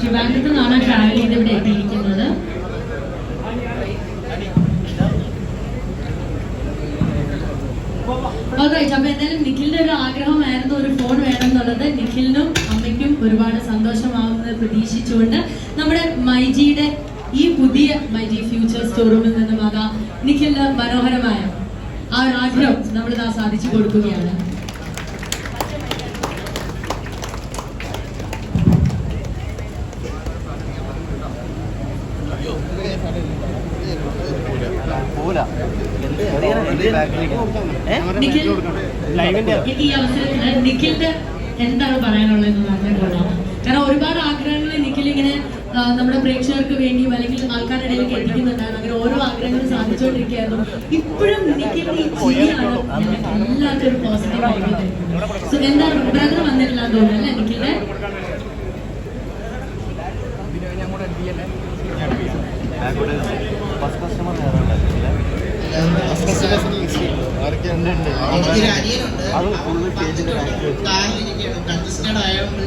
ട്രിവാൻഡ്രത്ത് നിന്നാണ് ട്രാവൽ ചെയ്ത് ഇവിടെ എത്തിയിരിക്കുന്നത് ഓൾറൈറ്റ് അപ്പൊ എന്തായാലും നിഖിലിന്റെ ഒരു ആഗ്രഹമായിരുന്നു ഒരു ഫോൺ വേണം എന്നുള്ളത് നിഖിലിനും അമ്മയ്ക്കും ഒരുപാട് സന്തോഷമാവുന്നത് പ്രതീക്ഷിച്ചുകൊണ്ട് നമ്മുടെ മൈജിയുടെ ഈ പുതിയ മൈജി ഫ്യൂച്ചർ സ്റ്റോറൂമിൽ നിന്നും അതാ നിഖിലിന് മനോഹരമായ ആ ഒരു ആഗ്രഹം നമ്മൾ ഇതാ സാധിച്ചു കൊടുക്കുകയാണ്. നിഖിൽ എന്താണ് പറയാനുള്ളത് പറഞ്ഞാൽ കൊള്ളാം കാരണം ഒരുപാട് ആഗ്രഹങ്ങൾ നിഖിൽ ഇങ്ങനെ നമ്മുടെ പ്രേക്ഷകർക്ക് വേണ്ടിയും അല്ലെങ്കിൽ ആൾക്കാരുടെ ഇടയിലേക്ക് എത്തിക്കുന്നുണ്ടായിരുന്നു അങ്ങനെ ഓരോ ആഗ്രഹങ്ങളും സാധിച്ചുകൊണ്ടിരിക്കുകയായിരുന്നു ഇപ്പോഴും ഈ ചിരിയാണ് എല്ലാവർക്കും ഒരു പോസിറ്റീവ് ആയിട്ട് സോ ബ്രദർ വന്നിട്ടില്ല തോന്നുന്നു അല്ലേ നിഖിലിന്റെ ഫസ്റ്റ് കസ്റ്റമർ കയറാൻ ആരൊക്കെയുണ്ട് അത് ഫുള്ള് കാലിരിക്കുകയാണ് കൺജസ്റ്റഡ് ആയതുകൊണ്ട്